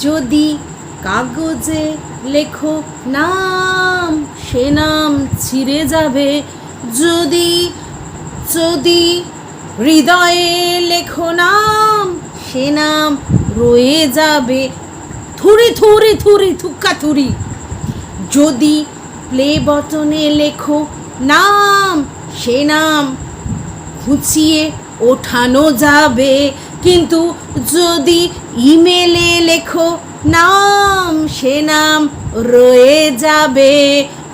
যদি কাগজে লেখো নাম, সে নাম ছিঁড়ে যাবে। যদি যদি হৃদয়ে লেখো নাম, সে নাম রয়ে যাবে। থুরি থুরি থুরি, থুক্কা থুরি। যদি প্লে বটনে লেখো নাম, সে নাম খুঁচিয়ে ওঠানো যাবে। কিন্তু যদি ইমেলে লেখো, নাম সে নাম রয়ে যাবে।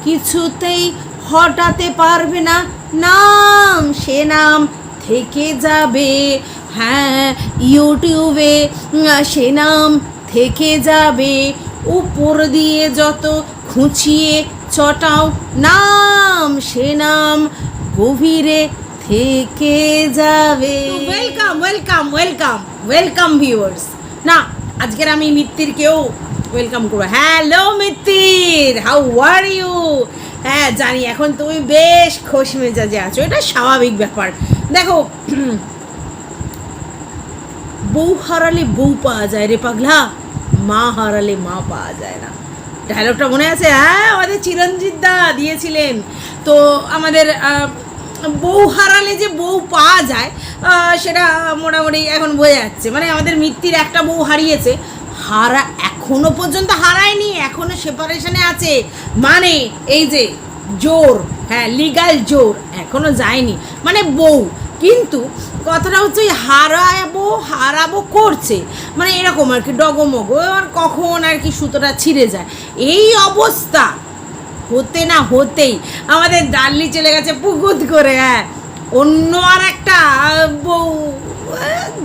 কিছুতেই হটাতে পারবে না, নাম সে নাম থেকে যাবে। হ্যাঁ ইউটিউবে সে নাম থেকে যাবে। উপর দিয়ে যত খুঁচিয়ে চটাও, নাম সে নাম গভীরে থেকে যাবে। Welcome welcome welcome welcome viewers না, আজকের আমি মিত্তির কেউ ওয়েলকাম করব hello Mittir how are you হ্যাঁ জানি, এখন তুমি বেশ খোশ মেজাজে আছো। এটা স্বাভাবিক ব্যাপার। দেখো, বউ হারালে বউ পাওয়া যায় রে পাগলা। মা হারালে মা পাওয়া যায় না। ডায়লগটা মনে আছে? হ্যাঁ আমাদের চিরঞ্জিত দা দিয়েছিলেন। তো আমাদের বউ হারালে যে বউ পাওয়া যায় সেটা মোটামুটি এখন বোঝা যাচ্ছে। মানে আমাদের মিত্তির একটা বউ হারিয়েছে, হারা এখনও পর্যন্ত হারায়নি, এখনও সেপারেশনে আছে। মানে এই যে জোর হ্যাঁ লিগাল জোর, এখনও যায়নি। মানে বউ, কিন্তু কথাটা হচ্ছে ওই হারাবো হারাবো করছে। মানে এরকম আর কি, ডগমগ আর কখন আর কি সুতোটা ছিঁড়ে যায়। এই অবস্থা হতে না হতেই আমাদের ডাল্লি চলে গেছে পুকুত করে হ্যাঁ। অন্য আর একটা বউ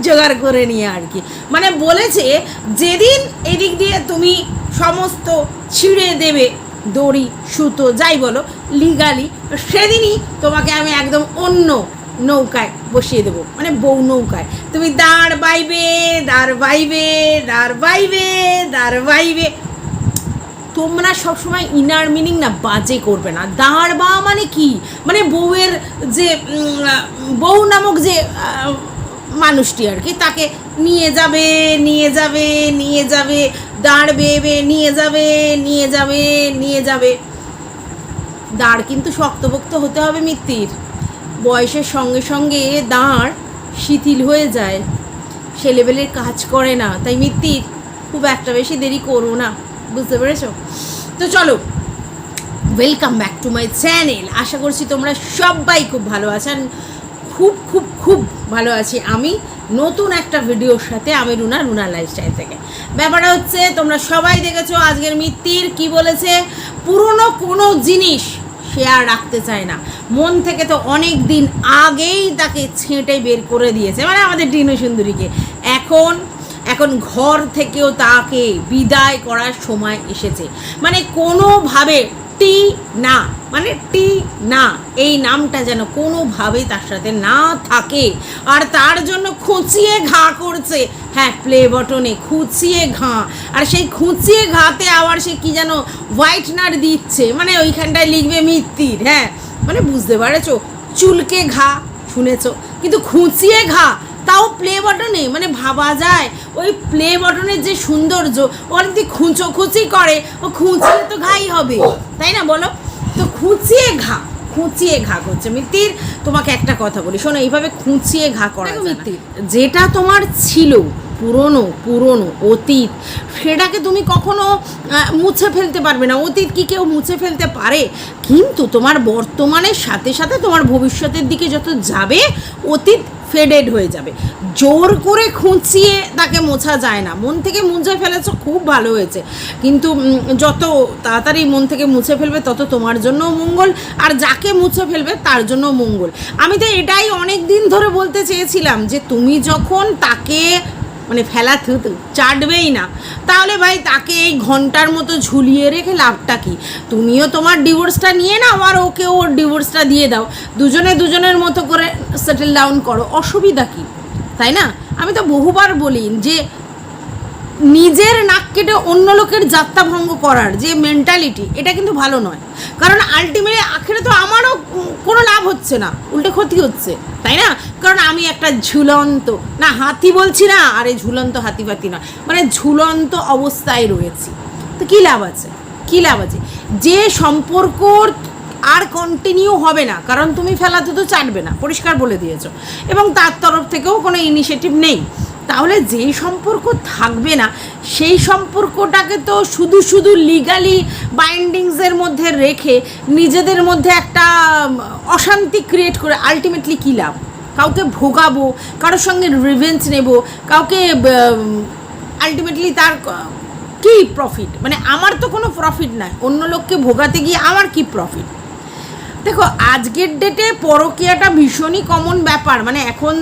জোগাড় করে নিয়ে আর কি। মানে বলেছে, যেদিন এদিক দিয়ে তুমি সমস্ত ছিঁড়ে দেবে, দড়ি, সুতো, যাই বলো, লিগালি, সেদিনই তোমাকে আমি একদম অন্য নৌকায় বসিয়ে দেবো। মানে বউ নৌকায়। তুমি দাঁড় বাইবে দাঁড় বাইবে দাঁড় বাইবে দাঁড় বাইবে তোমরা সবসময় ইনার মিনিং না বাজে করবে না। দাঁড় বা মানে কি? মানে বউয়ের যে বউ নামক যে মানুষটি আর কি, তাকে নিয়ে যাবে নিয়ে যাবে নিয়ে যাবে, দাঁড় বেয়ে নিয়ে যাবে নিয়ে যাবে নিয়ে যাবে। দাঁড় কিন্তু শক্তপোক্ত হতে হবে মিত্তির। বয়সের সঙ্গে সঙ্গে দাঁড় শিথিল হয়ে যায়। সে লেভেলের কাজ করে না। তাই মিত্তির খুব একটা বেশি দেরি করো না। বুঝতে পেরেছ? তো চলো welcome back to my channel আশা করছি তোমরা সবাই খুব ভালো আছেন খুব খুব খুব ভালো আছি আমি নতুন একটা ভিডিওর সাথে আমি রুনা রুনা লাইফস্টাইল থেকে। ব্যাপারটা হচ্ছে, তোমরা সবাই দেখেছ আজকের মিত্তির কি বলেছে, পুরনো কোনো জিনিস সে আর রাখতে চায় না। মন থেকে তো অনেক দিন আগেই তাকে ছেঁটে বের করে দিয়েছে মানে আমাদের ডিনু সুন্দরীকে। এখন এখন ঘর থেকেও তাকে বিদায় করার সময় এসেছে। মানে কোনোভাবে টি না মানে টি না, এই নামটা যেন কোনোভাবেই তার সাথে না থাকে। আর তার জন্য খুঁচিয়ে ঘা করছে। হ্যাঁ প্লে বটনে খুঁচিয়ে ঘা। আর সেই খুঁচিয়ে ঘাতে আবার সে কি যেন হোয়াইটনার দিচ্ছে। মানে ওইখানটায় লিখবে মিত্তির হ্যাঁ। মানে বুঝতে পারেছো? চুলকে ঘা শুনেছো। কিন্তু খুঁচিয়ে ঘা তাও প্লে বটনে মানে ভাবা যায়। ওই প্লে বটনের যে সৌন্দর্য যদি খুঁচো খুঁচি করে ও খুঁচিয়ে তো ঘাই হবে তাই না বলো? তো খুঁচিয়ে ঘা খুঁচিয়ে ঘা করছে। মিত্তির তোমাকে একটা কথা বলি শোনো এইভাবে খুঁচিয়ে ঘা করা মিত্তির। যেটা তোমার ছিল পুরনো পুরনো অতীত সেটাকে তুমি কখনো মুছে ফেলতে পারবে না। অতীত কি কেউ মুছে ফেলতে পারে? কিন্তু তোমার বর্তমানের সাথে সাথে তোমার ভবিষ্যতের দিকে যত যাবে অতীত ফেডেড হয়ে যাবে। জোর করে খুঁচিয়ে তাকে মোছা যায় না। মন থেকে মুছে ফেলেছ, খুব ভালো হয়েছে। কিন্তু যত তাড়াতাড়ি মন থেকে মুছে ফেলবে, তত তোমার জন্যও মঙ্গল। আর যাকে মুছে ফেলবে, তার জন্য মঙ্গল। আমি তো এটাই অনেক দিন ধরে বলতে চেয়েছিলাম যে, তুমি যখন তাকে মানে ফেলা থুতু চাটবেই না। তাহলে ভাই তাকে এই ঘণ্টার মতো ঝুলিয়ে রেখে লাভটা কি? তুমিও তোমার ডিভোর্সটা নিয়ে নাও আর ওকে ওর ডিভোর্সটা দিয়ে দাও। দুজনে দুজনের মতো করে সেটেল ডাউন করো। অসুবিধা কী? তাই না? আমি তো বহুবার বলি যে নিজের নাক কেটে অন্য লোকের যাত্রা ভঙ্গ করার যে মেন্টালিটি এটা কিন্তু ভালো নয়। কারণ আলটিমেটলি আখেরে তো আমারও কোনো লাভ হচ্ছে না, উল্টে ক্ষতি হচ্ছে, তাই না? কারণ আমি একটা ঝুলন্ত, না, হাতি বলছি না, আরে ঝুলন্ত হাতি ফাতি না মানে ঝুলন্ত অবস্থায় রয়েছি। তো কী লাভ আছে? কী লাভ আছে? যে সম্পর্ক আর কন্টিনিউ হবে না, কারণ তুমি ফেলাতে তো চাটবে না, পরিষ্কার বলে দিয়েছ। এবং তার তরফ থেকেও কোনো ইনিশিয়েটিভ নেই। তাহলে যেই সম্পর্ক থাকবে না, সেই সম্পর্কটাকে তো শুধু শুধু লিগালি বাইন্ডিংসের মধ্যে রেখে নিজেদের মধ্যে একটা অশান্তি ক্রিয়েট করে আলটিমেটলি কী লাভ? কাউকে ভোগাবো, কারোর সঙ্গে রিভেঞ্জ নেব, কাউকে আলটিমেটলি তার ক- প্রফিট মানে আমার তো কোনো প্রফিট নাই, অন্য লোককে ভোগাতে গিয়ে আমার কি প্রফিট দেখো, আজকের ডেটে পরকীয়াটা ভীষণই কমন ব্যাপার মানে এখন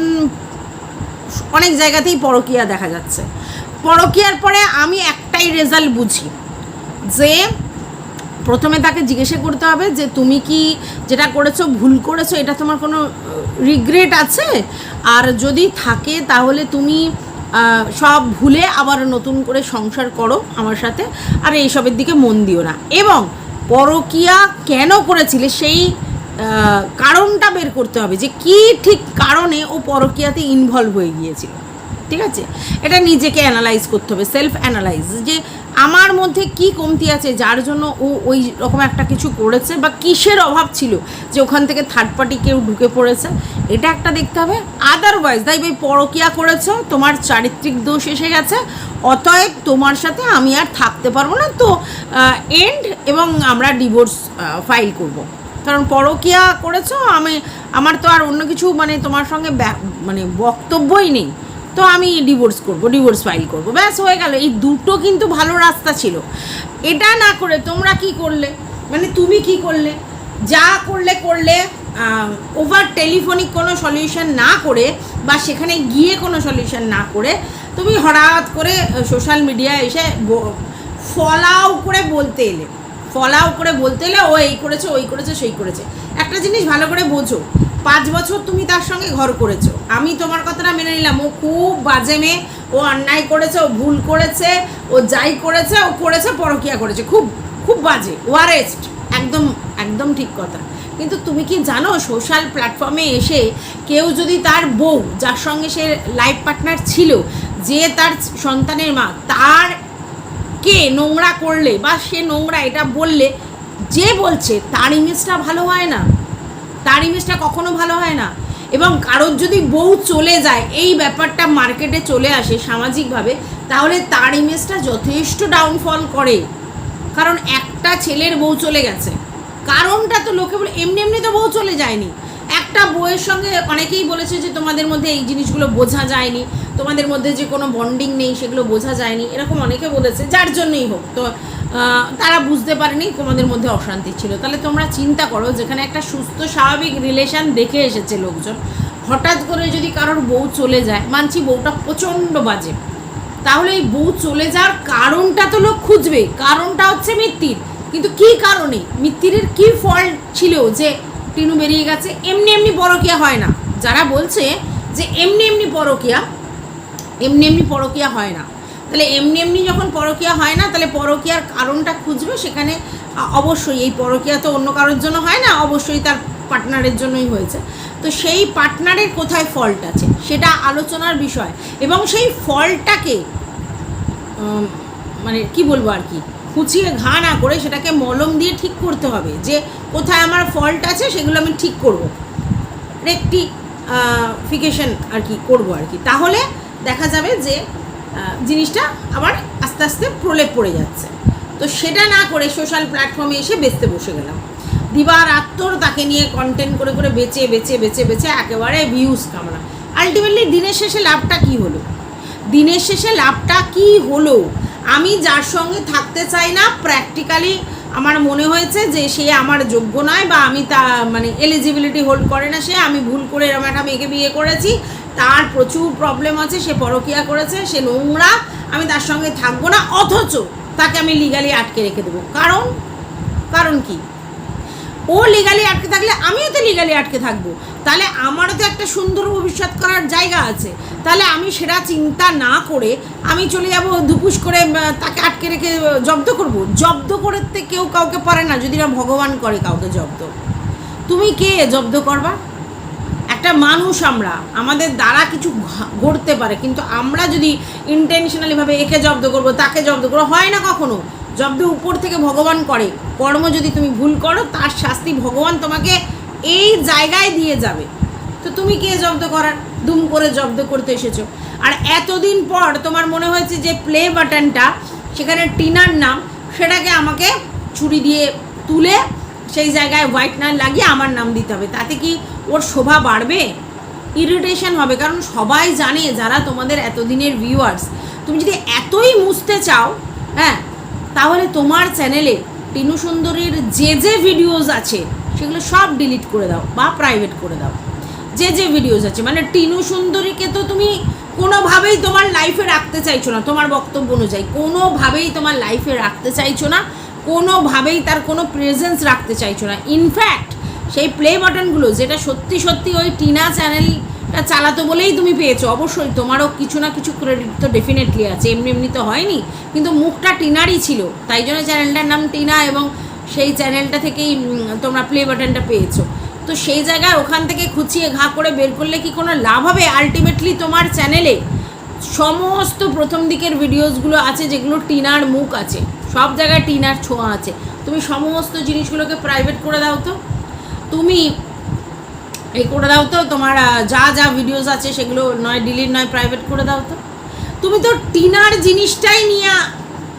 অনেক জায়গাতেই পরকীয়া দেখা যাচ্ছে। পরকিয়ার পরে আমি একটাই রেজাল্ট বুঝি, যে প্রথমে তাকে জিজ্ঞাসা করতে হবে যে তুমি কি যেটা করেছ, ভুল করেছ, এটা তোমার কোনো রিগ্রেট আছে? আর যদি থাকে তাহলে তুমি সব ভুলে আবার নতুন করে সংসার করো আমার সাথে। আর এইসবের দিকে মন দিও না। এবং পরকিয়া কেন করেছিলে সেই কারণটা বের করতে হবে যে কি ঠিক কারণে ও পরকিয়াতে ইনভলভ হয়ে গিয়েছিল। ঠিক আছে? এটা নিজেকে অ্যানালাইজ করতে হবে সেলফ অ্যানালাইজ যে আমার মধ্যে কি কমতি আছে, যার জন্য ও ওই রকম একটা কিছু করেছে বা কিসের অভাব ছিল যে ওখান থেকে থার্ড পার্টি কেউ ঢুকে পড়েছে, এটা একটা দেখতে হবে। আদারওয়াইজ তাই ভাই পরকিয়া করেছ, তোমার চারিত্রিক দোষ এসে গেছে, অতএব তোমার সাথে আমি আর থাকতে পারব না। তো এন্ড এবং আমরা ডিভোর্স ফাইল করব। কারণ পরকিয়া করেছ, আমি, আমার তো আর অন্য কিছু মানে তোমার সঙ্গে মানে বক্তব্যই নেই। তো আমি ডিভোর্স করব ডিভোর্স ফাইল করব। ব্যাস, হয়ে গেল। এই দুটো কিন্তু ভালো রাস্তা ছিল। এটা না করে তোমরা কি করলে? মানে তুমি কি করলে? যা করলে করলে ওভার টেলিফোনিক কোনো সলিউশন না করে বা সেখানে গিয়ে কোনো সলিউশন না করে তুমি হঠাৎ করে সোশ্যাল মিডিয়ায় এসে ফলাও করে বলতে এলে। ফলাও করে বলতে এলে ও এই করেছে, ওই করেছে, সেই করেছে। একটা জিনিস ভালো করে বোঝো, পাঁচ বছর তুমি তার সঙ্গে ঘর করেছ। আমি তোমার কথাটা মেনে নিলাম। ও খুব বাজে মেয়ে, ও অন্যায় করেছে, ও ভুল করেছে, ও যাই করেছে, ও করেছে, পরকিয়া করেছে। খুব খুব বাজে। ওয়ারেস্ট একদম একদম ঠিক কথা। কিন্তু তুমি কি জানো, সোশ্যাল প্ল্যাটফর্মে এসে কেউ যদি তার বউ, যার সঙ্গে সে লাইফ পার্টনার ছিল, যে তার সন্তানের মা, তার কে নোংরা করলে বা সে নোংরা এটা বললে, যে বলছে তার ইমেজটা ভালো হয় না। তার ইমেজটা কখনো ভালো হয় না। এবং কারোর যদি বউ চলে যায়, এই ব্যাপারটা মার্কেটে চলে আসে সামাজিকভাবে, তাহলে তার ইমেজটা যথেষ্ট ডাউনফল করে। কারণ একটা ছেলের বউ চলে গেছে। কারণটা তো লোকে বলে, এমনি এমনি তো বউ চলে যায়নি। একটা বউয়ের সঙ্গে অনেকেই বলেছে যে তোমাদের মধ্যে এই জিনিসগুলো বোঝা যায়নি। তোমাদের মধ্যে যে কোনো বন্ডিং নেই, সেগুলো বোঝা যায়নি, এরকম অনেকে বলেছে, যার জন্যই হোক। তো তারা বুঝতে পারেনি তোমাদের মধ্যে অশান্তি ছিল। তাহলে তোমরা চিন্তা করো, যেখানে একটা সুস্থ, স্বাভাবিক রিলেশন দেখে এসেছে লোকজন, হঠাৎ করে যদি কারোর বউ চলে যায়, মানছি বউটা প্রচণ্ড বাজে, তাহলে এই বউ চলে যাওয়ার কারণটা তো লোক খুঁজবে, কারণটা হচ্ছে মৃত্যুর কিন্তু কি কারণে? মৃত্যুরের কি ফল্ট ছিল যে টিনু বেরিয়ে গেছে? এমনি এমনি পরকিয়া হয় না। যারা বলছে যে এমনি এমনি পরকিয়া এমনি এমনি পরকিয়া হয় না। তাহলে এমনি এমনি যখন পরকিয়া হয় না, তাহলে পরকিয়ার কারণটা খুঁজবে সেখানে অবশ্যই এই পরকিয়া তো অন্য কারোর জন্য হয় না, অবশ্যই তার পার্টনারের জন্যই হয়েছে। তো সেই পার্টনারের কোথায় ফল্ট আছে? সেটা আলোচনার বিষয়। এবং সেই ফলটাকে মানে কি বলব আর কি, খুঁচিয়ে ঘা না করে সেটাকে মলম দিয়ে ঠিক করতে হবে যে, কোথায় আমার ফল্ট আছে সেগুলো আমি ঠিক করব। রেকটি ফিকেশন আর কি করব আর কি। তাহলে দেখা যাবে যে জিনিসটা আবার আস্তে আস্তে প্রলেপ পড়ে যাচ্ছে। তো সেটা না করে সোশ্যাল প্ল্যাটফর্মে এসে বেচতে বসে গেলাম। দিবারাত্মর তাকে নিয়ে কন্টেন্ট করে করে বেচে বেচে বেচে বেচে একেবারে ভিউজ কামড়া আলটিমেটলি দিনের শেষে লাভটা কি হলো? দিনের শেষে লাভটা কি হলো? আমি যার সঙ্গে থাকতে চাই না প্র্যাকটিক্যালি আমার মনে হয়েছে যে সে আমার যোগ্য নয় বা আমি তা মানে এলিজিবিলিটি হোল্ড করে না সে, আমি ভুল করে এরকম একটা মেয়েকে বিয়ে করেছি তার প্রচুর প্রবলেম আছে, সে পরকিয়া করেছে, সে নোংরা, আমি তার সঙ্গে থাকব না, অথচ তাকে আমি লিগালি আটকে রেখে দেবো। কারণ? কারণ কি? ও লিগালি আটকে থাকলে আমিও তো লিগালি আটকে থাকব। তাহলে আমারও তো একটা সুন্দর ভবিষ্যৎ করার জায়গা আছে। তাহলে আমি সেটা চিন্তা না করে আমি চলে যাব দুপুস করে তাকে আটকে রেখে জব্দ করব। জব্দ করতে কেউ কাউকে পারে না, যদি না ভগবান করে কাউকে জব্দ। তুমি কে জব্দ করবা? একটা মানুষ আমরা, আমাদের দ্বারা কিছু ঘটতে পারে, কিন্তু আমরা যদি ইন্টেনশনালিভাবে একে জব্দ করব, তাকে জব্দ করব, হয় না কখনো। জব্দ উপর থেকে ভগবান করে, কর্ম যদি তুমি ভুল করো, তার শাস্তি ভগবান তোমাকে এই জায়গায় দিয়ে যাবে। তো তুমি কে জব্দ করার? দুম করে জব্দ করতে এসেছ। আর এতদিন পর তোমার মনে হয়েছে যে প্লে বাটনটা, সেখানে টিনার নাম, সেটাকে আমাকে ছুরি দিয়ে তুলে, সেই জায়গায় হোয়াইটনার লাগিয়ে আমার নাম দিতে হবে। তাতে কি ওর শোভা বাড়বে? ইরিটেশন হবে, কারণ সবাই জানে যারা তোমাদের এতদিনের ভিউয়ার্স তুমি যদি এতই মুছতে চাও হ্যাঁ তাহলে তোমার চ্যানেলে টিনু সুন্দরীর যে যে ভিডিওস আছে, সেগুলো সব ডিলিট করে দাও বা প্রাইভেট করে দাও। যে যে ভিডিওস আছে মানে টিনু সুন্দরীকে তো তুমি কোনোভাবেই তোমার লাইফে রাখতে চাইছো না, তোমার বক্তব্য অনুযায়ী। কোনোভাবেই তোমার লাইফে রাখতে চাইছো না, কোনোভাবেই তার কোনো প্রেজেন্স রাখতে চাইছো না। ইনফ্যাক্ট সেই প্লে বাটনগুলো যেটা সত্যি সত্যি ওই টিনা চ্যানেলটা চালাতো বলেই তুমি পেয়েছ। অবশ্যই তোমারও কিছু না কিছু ক্রেডিট তো ডেফিনেটলি আছে। এমনি এমনি তো হয়নি, কিন্তু মুখটা টিনারই ছিল। তাই জন্য চ্যানেলটার নাম টিনা এবং সেই চ্যানেলটা থেকেই তোমরা প্লে বাটনটা পেয়েছ। তো সেই জায়গায় ওখান থেকে খুঁচিয়ে ঘা করে বের করলে কি কোনো লাভ হবে? আলটিমেটলি তোমার চ্যানেলে সমস্ত প্রথম দিকের ভিডিওসগুলো আছে যেগুলো টিনার মুখ আছে। সব জায়গায় টিনার ছোঁয়া আছে। তুমি সমস্ত জিনিসগুলোকে প্রাইভেট করে দাও তো। তুমি এই করে দাও তো, তোমার যা যা ভিডিওস আছে সেগুলো নয় ডিলিট নয় প্রাইভেট করে দাও তো। তুমি তো টিনার জিনিসটাই নিয়ে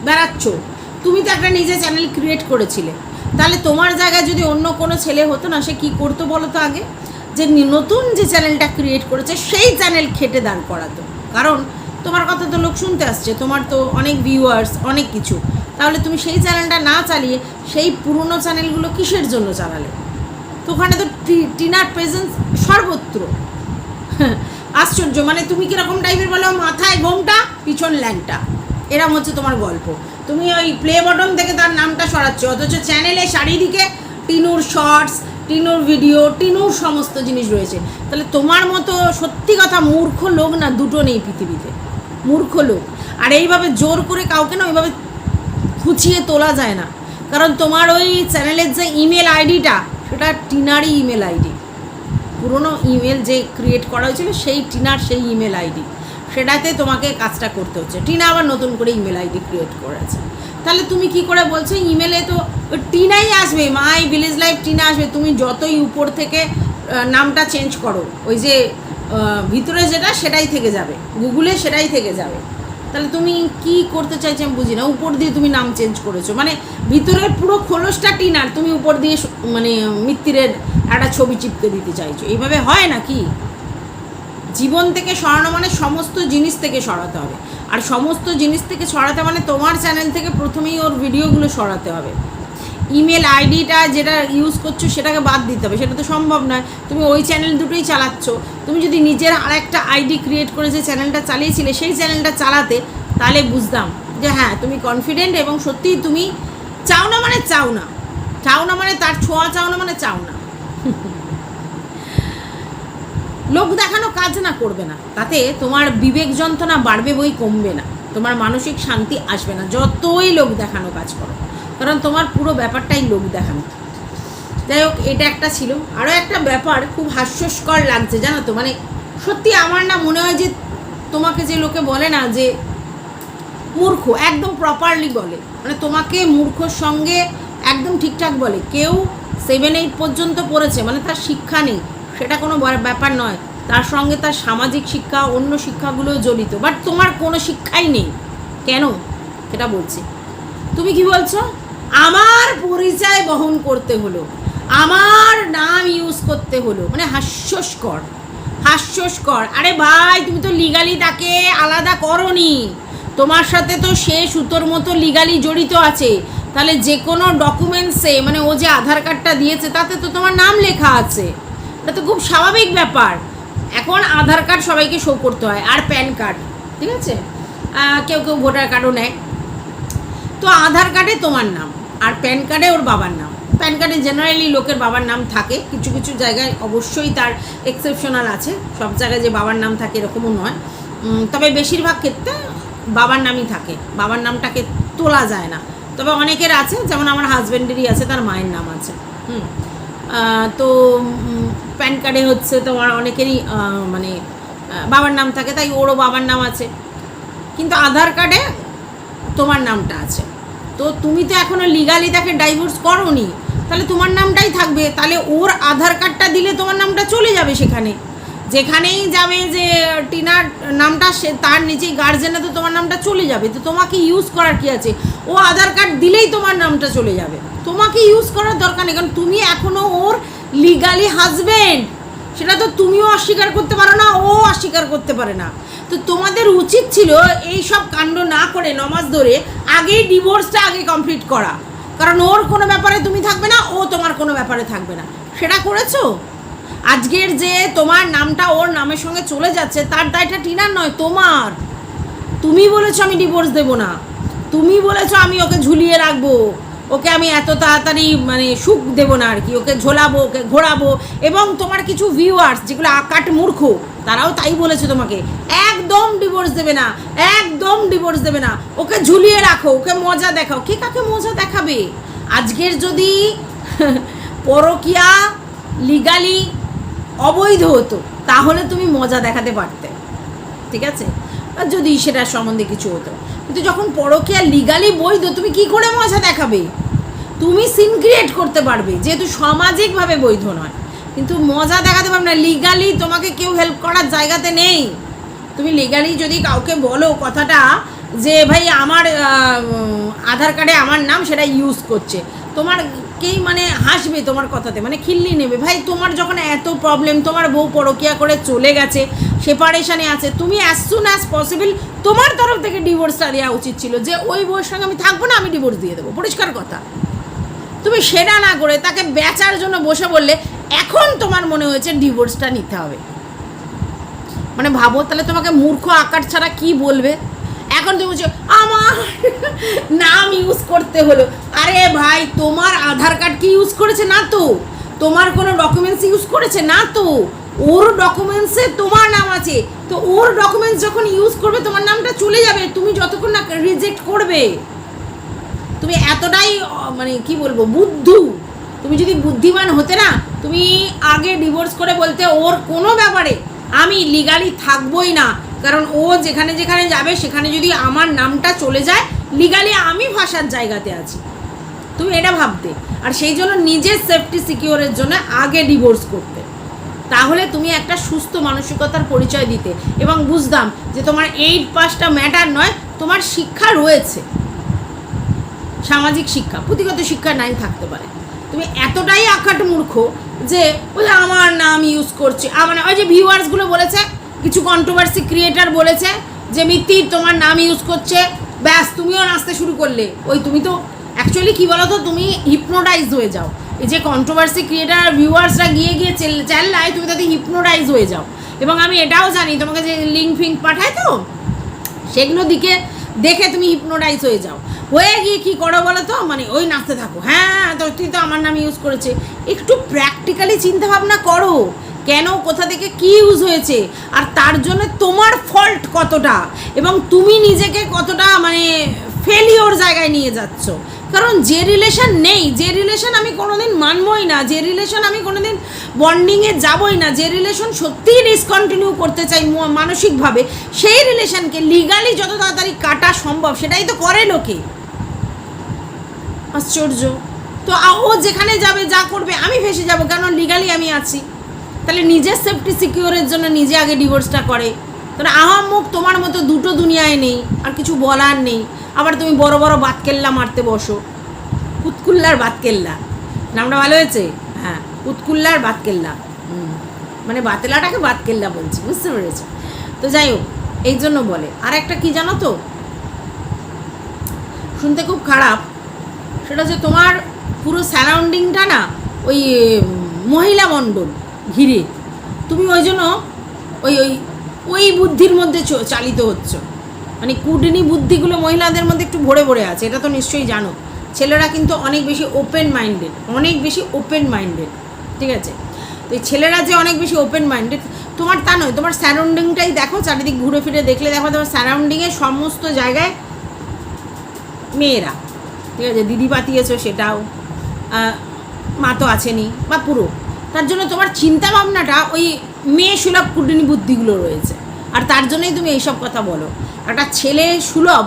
বেড়াচ্ছ। তুমি তো একটা নিজে চ্যানেল ক্রিয়েট করেছিলে। তাহলে তোমার জায়গায় যদি অন্য কোনো ছেলে হতো না, সে কী করতো বলো তো আগে? যে নতুন যে চ্যানেলটা ক্রিয়েট করেছে, সেই চ্যানেল খেটে দাঁড় করাতো। কারণ তোমার কথা তো লোক শুনতে আসছে, তোমার তো অনেক ভিউয়ার্স অনেক কিছু। তাহলে তুমি সেই চ্যানেলটা না চালিয়ে সেই পুরনো চ্যানেলগুলো কিসের জন্য চালালে? তো ওখানে তো টিনার প্রেজেন্স সর্বত্র। আশ্চর্য মানে তুমি কীরকম টাইপের বলো, মাথায় ঘোমটা, পিছন ল্যাংটা। এরম হচ্ছে তোমার গল্প। তুমি ওই প্লে বটন থেকে তার নামটা সরাচ্ছ, অথচ চ্যানেলে চারিদিকে টিনুর শর্টস টিনুর ভিডিও টিনুর সমস্ত জিনিস রয়েছে। তাহলে তোমার মতো সত্যি কথা মূর্খ লোক না, দুটো নেই পৃথিবীতে। মূর্খ লোক। আর এইভাবে জোর করে কাউকে না ওইভাবে খুঁচিয়ে তোলা যায় না। কারণ তোমার ওই চ্যানেলের যে ইমেল আইডিটা সেটা টিনারই ইমেল আইডি। পুরনো ইমেল যে ক্রিয়েট করা হয়েছিল, সেই টিনার সেই ইমেল আইডি। সেটাতে তোমাকে কাজটা করতে হচ্ছে। টিনা আবার নতুন করে ইমেল আইডি ক্রিয়েট করেছে। তাহলে তুমি কি করে বলছো, ইমেলে তো টিনাই আসবে মাই ভিলেজ লাইফ টিনা আসবে। তুমি যতই উপর থেকে নামটা চেঞ্জ করো, ওই যে ভিতরে যেটা, সেটাই থেকে যাবে। গুগলে সেটাই থেকে যাবে। তাহলে তুমি কি করতে চাইছো আমি বুঝি না উপর দিয়ে তুমি নাম চেঞ্জ করেছ। মানে ভিতরের পুরো খোলসটা টিনার, তুমি উপর দিয়ে মানে মিত্তিরের একটা ছবি চিপকে দিতে চাইছো। এইভাবে হয় না কি জীবন থেকে সরানো মানে সমস্ত জিনিস থেকে সরাতে হবে। আর সমস্ত জিনিস থেকে সরাতে মানে তোমার চ্যানেল থেকে প্রথমেই ওর ভিডিওগুলো সরাতে হবে। ইমেল আইডিটা যেটা ইউজ করছ সেটাকে বাদ দিতে হবে, সেটা তো সম্ভব নয়। তুমি ওই চ্যানেল দুটোই চালাচ্ছ। তুমি যদি নিজের আর একটা আইডি ক্রিয়েট করে যে চ্যানেলটা চালিয়েছিলে, সেই চ্যানেলটা চালাতে, তাহলে বুঝতাম যে হ্যাঁ তুমি কনফিডেন্ট এবং সত্যিই তুমি চাও না মানে চাও না। চাও না মানে তার ছোঁয়া, চাও না মানে চাও না। লোক দেখানো কাজ না করবে না, তাতে তোমার বিবেক যন্ত্রণা বাড়বে বই কমবে না। তোমার মানসিক শান্তি আসবে না, যতই লোক দেখানো কাজ করো। কারণ তোমার পুরো ব্যাপারটাই লোক দেখানো। যাই হোক, এটা একটা ছিল। আরও একটা ব্যাপার খুব হাস্যস্কর লাগছে, জানো তো? মানে সত্যি আমার না মনে হয় যে তোমাকে যে লোকে বলে না যে মূর্খ, একদম প্রপারলি বলে। মানে তোমাকে মূর্খর সঙ্গে একদম ঠিকঠাক বলে। কেউ সেভেন এইট পর্যন্ত পড়েছে মানে তার শিক্ষা নেই। সেটা কোনো ব্যাপার নয়। তার সঙ্গে তার সামাজিক শিক্ষা, অন্য শিক্ষাগুলোও জড়িত। বাট তোমার কোনো শিক্ষাই নেই। কেন? সেটা বলছি। তুমি কি বলছো? আমার পরিচয় বহন করতে হলো। আমার নাম ইউজ করতে হলো। মানে হাস্যস্কর। হাস্যস্কর। আরে ভাই, তুমি তো লিগালি তাকে আলাদা করনি। তোমার সাথে তো সে সুতোর মতো লিগালি জড়িত আছে। তাহলে যে কোনো ডকুমেন্টসে মানে ও যে আধার কার্ডটা দিয়েছে, তাতে তো তোমার নাম লেখা আছে। এটা তো খুব স্বাভাবিক ব্যাপার। এখন আধার কার্ড সবাইকে শো করতে হয়, আর প্যান কার্ড ঠিক আছে? কেউ কেউ ভোটার কার্ডও নেয়। তো আধার কার্ডে তোমার নাম। আর প্যান কার্ডে ওর বাবার নাম। প্যান কার্ডে জেনারেলি লোকের বাবার নাম থাকে। কিছু কিছু জায়গায় অবশ্যই তার এক্সেপশনাল আছে। সব জায়গায় যে বাবার নাম থাকে এরকমও নয়। তবে বেশিরভাগ ক্ষেত্রে বাবার নামই থাকে। বাবার নামটাকে তোলা যায় না। তবে অনেকের আছে, যেমন আমার হাজব্যান্ডেরই আছে, তার মায়ের নাম আছে। হুম। তো প্যান কার্ডে হচ্ছে তোমার অনেকেরই মানে বাবার নাম থাকে, তাই ওরও বাবার নাম আছে। কিন্তু আধার কার্ডে তোমার নামটা আছে। তো তুমি তো এখনও লিগালি তাকে ডাইভোর্স করোনি। তাহলে তোমার নামটাই থাকবে। তাহলে ওর আধার কার্ডটা দিলে তোমার নামটা চলে যাবে সেখানে। যেখানেই যাবে যে টিনার নামটা, সে তার নিচেই গার্জেনে তো তোমার নামটা চলে যাবে। তো তোমাকে ইউজ করার কি আছে? ও আধার কার্ড দিলেই তোমার নামটা চলে যাবে। তোমাকে ইউজ করার দরকার নেই। কারণ তুমি এখনও ওর লিগালি হাজবেন্ড সেটা তো তুমিও অস্বীকার করতে পারো না, ও অস্বীকার করতে পারে না। তো তোমাদের উচিত ছিল এই সব কাণ্ড না করে নমাজ ধরে আগেই ডিভোর্সটা আগে কমপ্লিট করা। কারণ ওর কোনো ব্যাপারে তুমি থাকবে না, ও তোমার কোনো ব্যাপারে থাকবে না। সেটা করেছ? আজকের যে তোমার নামটা ওর নামের সঙ্গে চলে যাচ্ছে, তার দায়টা টিনার নয়, তোমার। তুমি বলেছ আমি ডিভোর্স দেবো না। তুমি বলেছ আমি ওকে ঝুলিয়ে রাখব। ওকে আমি এত তাড়াতাড়ি মানে সুখ দেবো না আর কি। ওকে ঝোলাবো, ওকে ঘোরাবো, এবং তোমার কিছু ভিউয়ার্স যেগুলো আকাট মূর্খ, তারাও তাই বলেছে তোমাকে, একদম ডিভোর্স দেবে না, একদম ডিভোর্স দেবে না। ওকে ঝুলিয়ে রাখো, ওকে মজা দেখাও। কে কাকে মজা দেখাবে? আজকের যদি পরকিয়া লিগালি অবৈধ হতো, তাহলে তুমি মজা দেখাতে পারতে। ঠিক আছে? আর যদি সেটার সম্বন্ধে কিছু হতো। কিন্তু যখন পরকীয়া লিগালি বৈধ, তুমি কি করে মজা দেখাবে? তুমি সিন ক্রিয়েট করতে পারবে, যেহেতু সামাজিকভাবে বৈধ নয়। কিন্তু মজা দেখাতে পারবে না লিগালি তোমাকে কেউ হেল্প করার জায়গাতে নেই। তুমি লিগালি যদি কাউকে বলো কথাটা যে, ভাই, আমার আধার কার্ডে আমার নাম সেটা ইউজ করছে। তোমার কেই মানে হাসবে তোমার কথাতে মানে খিল্লি নেবে। ভাই, তোমার যখন এত প্রবলেম তোমার বউ পরকিয়া করে চলে গেছে সেপারেশানে আছে। তুমি অ্যাজ সুন অ্যাজ পসিবল তোমার তরফ থেকে ডিভোর্সটা দেওয়া উচিত ছিল যে, ওই বউয়ের সঙ্গে আমি থাকব না, আমি ডিভোর্স দিয়ে দেবো। পরিষ্কার কথা। তুমি সেটা না করে তাকে বেচার জন্য বসে বললে, এখন তোমার মনে হয়েছে ডিভোর্সটা নিতে হবে। মানে ভাবো, তাহলে তোমাকে মূর্খ আকার ছাড়া কি বলবে? এখন তুমি বলছো, আমার নাম ইউজ করতে হলো। আরে ভাই, তোমার আধার কার্ড কি ইউজ করেছে না তো? তোমার কোনো ডকুমেন্টস ইউজ করেছে না তো? ওর ডকুমেন্টসে তোমার নাম আছে। তো ওর ডকুমেন্টস যখন ইউজ করবে, তোমার নামটা চলে যাবে। তুমি যতক্ষণ না রিজেক্ট করবে। তুমি এতটাই মানে কি বলব, বুদ্ধু। তুমি যদি বুদ্ধিমান হতে না, তুমি আগে ডিভোর্স করে বলতে ওর কোনো ব্যাপারে আমি লিগালি থাকবোই না। কারণ ও যেখানে যেখানে যাবে, সেখানে যদি আমার নামটা চলে যায় লিগালি আমি ভাষার জায়গাতে আছি। তুমি এটা ভাবতে। আর সেই জন্য নিজের সেফটি সিকিউরের জন্য আগে ডিভোর্স করতে। তাহলে তুমি একটা সুস্থ মানসিকতার পরিচয় দিতে। এবং বুঝতাম যে তোমার এইট পাসটা ম্যাটার নয়, তোমার শিক্ষা রয়েছে। সামাজিক শিক্ষা, পুঁথিগত শিক্ষা নাই থাকতে পারে। তুমি এতটাই আকাট মূর্খ যে, ওই আমার নাম ইউজ করছে। আমার ওই যে ভিউয়ার্সগুলো বলেছে, কিছু কন্ট্রোভার্সি ক্রিয়েটার বলেছে যে মিত্তি তোমার নাম ইউজ করছে। ব্যাস, তুমিও নাচতে শুরু করলে। ওই তুমি তো অ্যাকচুয়ালি কী বলো তো তুমি হিপনোটাইজ হয়ে যাও। এই যে কন্ট্রোভার্সি ক্রিয়েটার আর ভিউয়ার্সরা গিয়ে গিয়ে চেল- চেল্লায়, তুমি তাতে হিপনোটাইজ হয়ে যাও। এবং আমি এটাও জানি, তোমাকে যে লিঙ্ক ফিঙ্ক পাঠায় তো, সেগুলো দিকে দেখে তুমি হিপনোটাইজ হয়ে যাও। হয়ে গিয়ে কী করো বলো তো? মানে ওই নাচতে থাকো। হ্যাঁ তো তুই তো আমার নাম ইউজ করেছে। একটু প্র্যাকটিক্যালি চিন্তাভাবনা করো। কেন? কোথা থেকে কি ইউজ হয়েছে? আর তার জন্য তোমার ফল্ট কতটা? এবং তুমি নিজেকে কতটা মানে ফেলিওর জায়গায় নিয়ে যাচ্ছ? কারণ যে রিলেশন নেই, যে রিলেশন আমি কোনোদিন মানবই না, যে রিলেশন আমি কোনোদিন বন্ডিংয়ে যাবই না, যে রিলেশন সত্যিই ডিসকন্টিনিউ করতে চাই মানসিকভাবে, সেই রিলেশনকে লিগালি যত তাড়াতাড়ি কাটা সম্ভব, সেটাই তো করে লোকে। আশ্চর্য। তো ও যেখানে যাবে, যা করবে, আমি ভেসে যাব, কেন লিগালি আমি আছি? তাহলে নিজের সেফটি সিকিউরের জন্য নিজে আগে ডিভোর্সটা করে। তাহলে আহাম্মুখ তোমার মতো দুটো দুনিয়ায় নেই, আর কিছু বলার নেই। আবার তুমি বড় বড় বাতকেল্লা মারতে বসো। কুতকুল্লার বাতকেল্লা। নামটা ভালো হয়েছে? হ্যাঁ কুতকুল্লার বাতকেল্লা। মানে বাতেলাটাকে বাতকেল্লা বলছি, বুঝতে পেরেছ? তো যাই হোক, এই জন্য বলে। আর একটা কি জানো তো? শুনতে খুব খারাপ। সেটা হচ্ছে তোমার পুরো সারাউন্ডিংটা না ওই মহিলা মণ্ডল ঘিরে। তুমি ওই জন্য ওই ওই ওই বুদ্ধির মধ্যে চালিত হচ্ছ। মানে কুডনি বুদ্ধিগুলো মহিলাদের মধ্যে একটু ভরে ভরে আছে, এটা তো নিশ্চয়ই জানো। ছেলেরা কিন্তু অনেক বেশি ওপেন মাইন্ডেড অনেক বেশি ওপেন মাইন্ডেড ঠিক আছে? তো এই ছেলেরা যে অনেক বেশি ওপেন মাইন্ডেড তোমার তা নয়, তোমার সারাউন্ডিংটাই দেখো, চারিদিক ঘুরে ফিরে দেখলে দেখো, তোমার সারাউন্ডিংয়ে সমস্ত জায়গায় মেয়েরা, ঠিক আছে? দিদি পাতিয়েছো সেটাও মা তো আছেনি বা পুরো। তার জন্য তোমার চিন্তা ভাবনাটা ওই মেয়ে সুলভ কুটনি বুদ্ধিগুলো রয়েছে। আর তার জন্যই তুমি এইসব কথা বলো। একটা ছেলে সুলভ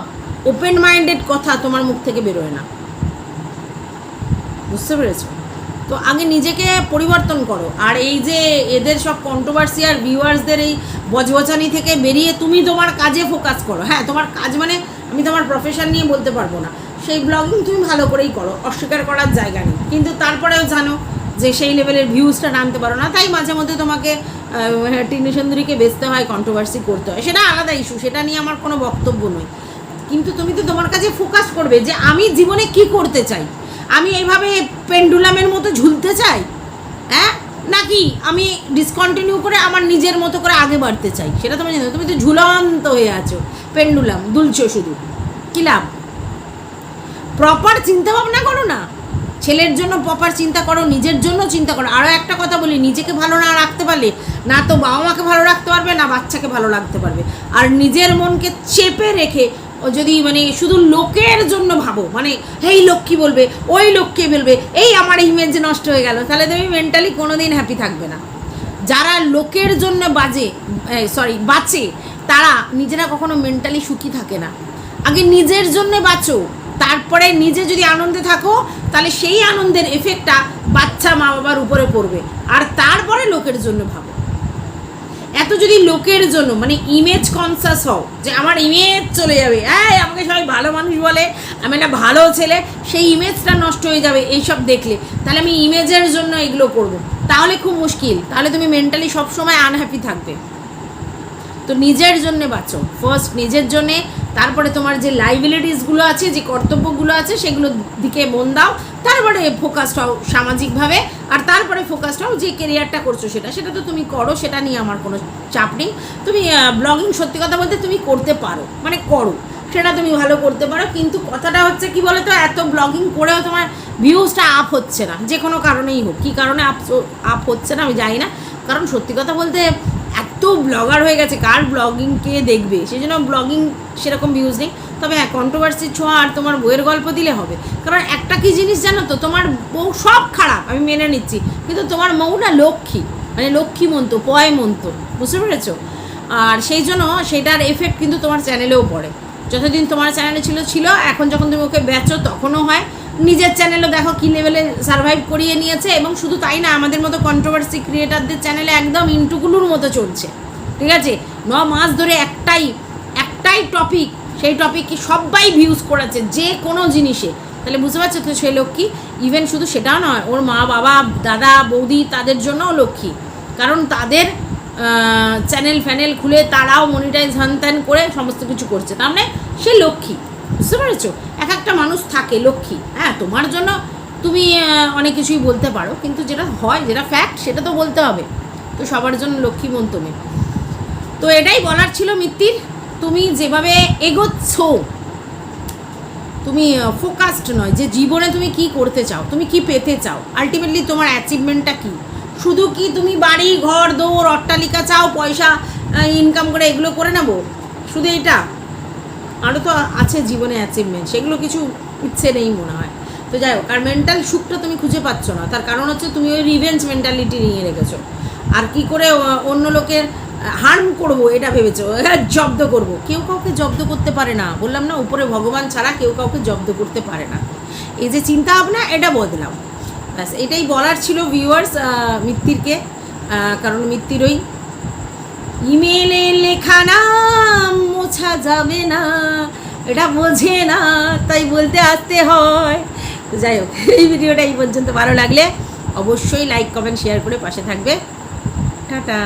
ওপেন মাইন্ডেড কথা তোমার মুখ থেকে বেরোয় না। বুঝতে পেরেছ? তো আগে নিজেকে পরিবর্তন করো। আর এই যে এদের সব কন্ট্রোভার্সি আর ভিউয়ার্সদের এই বজবচানি থেকে বেরিয়ে তুমি তোমার কাজে ফোকাস করো। হ্যাঁ তোমার কাজ মানে আমি তোমার প্রফেশন নিয়ে বলতে পারব না। সেই ব্লগিং তুমি ভালো করেই করো, অস্বীকার করার জায়গা নেই। কিন্তু তারপরেও জানো যে সেই লেভেলের ভিউজটা নামতে পারো না। তাই মাঝে মধ্যে তোমাকে টিনু সুন্দরীকে বেচতে হয় কন্ট্রোভার্সি করতে হয়। সেটা আলাদা ইস্যু সেটা নিয়ে আমার কোনো বক্তব্য নয়। কিন্তু তুমি তো তোমার কাছে ফোকাস করবে যে আমি জীবনে কি করতে চাই? আমি এইভাবে পেন্ডুলামের মতো ঝুলতে চাই? হ্যাঁ? নাকি আমি ডিসকন্টিনিউ করে আমার নিজের মতো করে আগে বাড়তে চাই? সেটা তোমার জানো, তুমি তো ঝুলন্ত হয়ে আছো। পেন্ডুলাম দুলছো শুধু। কি লাভ? প্রপার চিন্তা ভাবনা করো না। ছেলের জন্য প্রপার চিন্তা করো, নিজের জন্য চিন্তা করো। আরও একটা কথা বলি, নিজেকে ভালো না রাখতে পারলে না তো বাবা মাকে ভালো রাখতে পারবে, না বাচ্চাকে ভালো রাখতে পারবে। আর নিজের মনকে চেপে রেখে যদি মানে শুধু লোকের জন্য ভাবো মানে এই লোক কি বলবে, ওই লোক কে বলবে, এই আমার ইমেজ নষ্ট হয়ে গেল, তাহলে তুমি মেন্টালি কোনো দিন হ্যাপি থাকবে না। যারা লোকের জন্য বাজে সরি বাঁচে, তারা নিজেরা কখনো মেন্টালি সুখী থাকে না। আগে নিজের জন্য বাঁচো। তারপরে নিজে যদি আনন্দে থাকো, তাহলে সেই আনন্দের এফেক্টটা বাচ্চা মা বাবার উপরে পড়বে। আর তারপরে লোকের জন্য ভাবো। এত যদি লোকের জন্য মানে ইমেজ কনসাস হও, যে আমার ইমেজ চলে যাবে। হ্যাঁ আমাকে সবাই ভালো মানুষ বলে, আমি একটা ভালো ছেলে, সেই ইমেজটা নষ্ট হয়ে যাবে এইসব দেখলে। তাহলে আমি ইমেজের জন্য এগুলো করব। তাহলে খুব মুশকিল। তাহলে তুমি মেন্টালি সবসময় আনহ্যাপি থাকবে। তো নিজের জন্য বাঁচো। ফার্স্ট নিজের জন্যে, তারপরে তোমার যে লাইবিলিটিসগুলো আছে, যে কর্তব্যগুলো আছে সেগুলোর দিকে মন দাও। তারপরে ফোকাসড হও সামাজিকভাবে, আর তারপরে ফোকাসড হও যে কেরিয়ারটা করছ সেটা সেটা তো তুমি করো, সেটা নিয়ে আমার কোনো চাপ নেই। তুমি ব্লগিং সত্যি কথা বলতে তুমি করতে পারো মানে করো। সেটা তুমি ভালো করতে পারো, কিন্তু কথাটা হচ্ছে কি বলো তো এত ব্লগিং করেও তোমার ভিউজটা আপ হচ্ছে না, যে কোনো কারণেই হোক। কী কারণে আপ আপ হচ্ছে না আমি জানি না। কারণ সত্যি কথা বলতে এত ব্লগার হয়ে গেছে, কার ব্লগিং কে দেখবে? সেই জন্য ব্লগিং সেরকম ভিউজ নেই। তবে হ্যাঁ কন্ট্রোভার্সির ছোঁয়া আর তোমার বইয়ের গল্প দিলে হবে। কারণ একটা কি জিনিস জানো তো, তোমার বউ সব খারাপ, আমি মেনে নিচ্ছি। কিন্তু তোমার মৌটা লক্ষ্মী মানে লক্ষ্মী মন্ত পয় মন্ত বুঝতে পেরেছ? আর সেই জন্য সেটার এফেক্ট কিন্তু তোমার চ্যানেলেও পড়ে। যতদিন তোমার চ্যানেলে ছিল ছিল, এখন যখন তুমি ওকে বেচো, তখনও হয়। নিজের চ্যানেলও দেখো কী লেভেলে সার্ভাইভ করিয়ে নিয়েছে এবং শুধু তাই না, আমাদের মতো কন্ট্রোভার্সি ক্রিয়েটারদের চ্যানেলে একদম ইন্টুগুলোর মতো চলছে। ঠিক আছে? ন মাস ধরে একটাই একটাই টপিক সেই টপিককে সবাই ভিউজ করেছে যে কোনো জিনিসে। তাহলে বুঝতে পারছ তো সে লক্ষ্মী? ইভেন শুধু সেটাও নয়, ওর মা, বাবা, দাদা, বৌদি তাদের জন্যও লক্ষ্মী। কারণ তাদের চ্যানেল ফ্যানেল খুলে তারাও মনিটাইজ হান ত্যান করে সমস্ত কিছু করছে। তার মানে সে লক্ষ্মী। বুঝতে পেরেছ? এক একটা মানুষ থাকে, লক্ষ্মী। হ্যাঁ তোমার জন্য তুমি অনেক কিছুই বলতে পারো, কিন্তু যেটা হয়, যেটা ফ্যাক্ট সেটা তো বলতে হবে। তো সবার জন্য লক্ষ্মী মন তুমি তো এটাই বলার ছিল মিত্তির। তুমি যেভাবে এগোচ্ছ, তুমি ফোকাসড নয় যে জীবনে তুমি কি করতে চাও, তুমি কি পেতে চাও। আলটিমেটলি তোমার অ্যাচিভমেন্টটা কি? শুধু কি তুমি বাড়ি, ঘর, দৌড়, অট্টালিকা চাও, পয়সা ইনকাম করে এগুলো করে নেব? শুধু এটা আরও তো আছে জীবনে অ্যাচিভমেন্ট সেগুলো কিছু ইচ্ছে নেই মনে হয়। তো যাই হোক আর মেন্টাল সুখটা তুমি খুঁজে পাচ্ছ না। তার কারণ হচ্ছে তুমি ওই রিভেঞ্জ মেন্টালিটি নিয়ে রেখেছো। আর কি করে অন্য লোকের হার্ম করব এটা ভেবেছো? হ্যাঁ, জব্দ করব। কেউ কাউকে জব্দ করতে পারে না। বললাম না উপরে ভগবান ছাড়া কেউ কাউকে জব্দ করতে পারে না। এই যে চিন্তা ভাবনা এটা বদলাও। ব্যাস এটাই বলার ছিল ভিউয়ার্স মিত্তিরকে। কারণ মিত্তির ওই ইমেলে লেখা নাম মোছা যাবে না, এটা বোঝে না, তাই বলতে আসতে হয়। তো যাই হোক, এই ভিডিওটা এই পর্যন্ত ভালো লাগলে অবশ্যই লাইক কমেন্ট শেয়ার করে পাশে থাকবে। টাটা।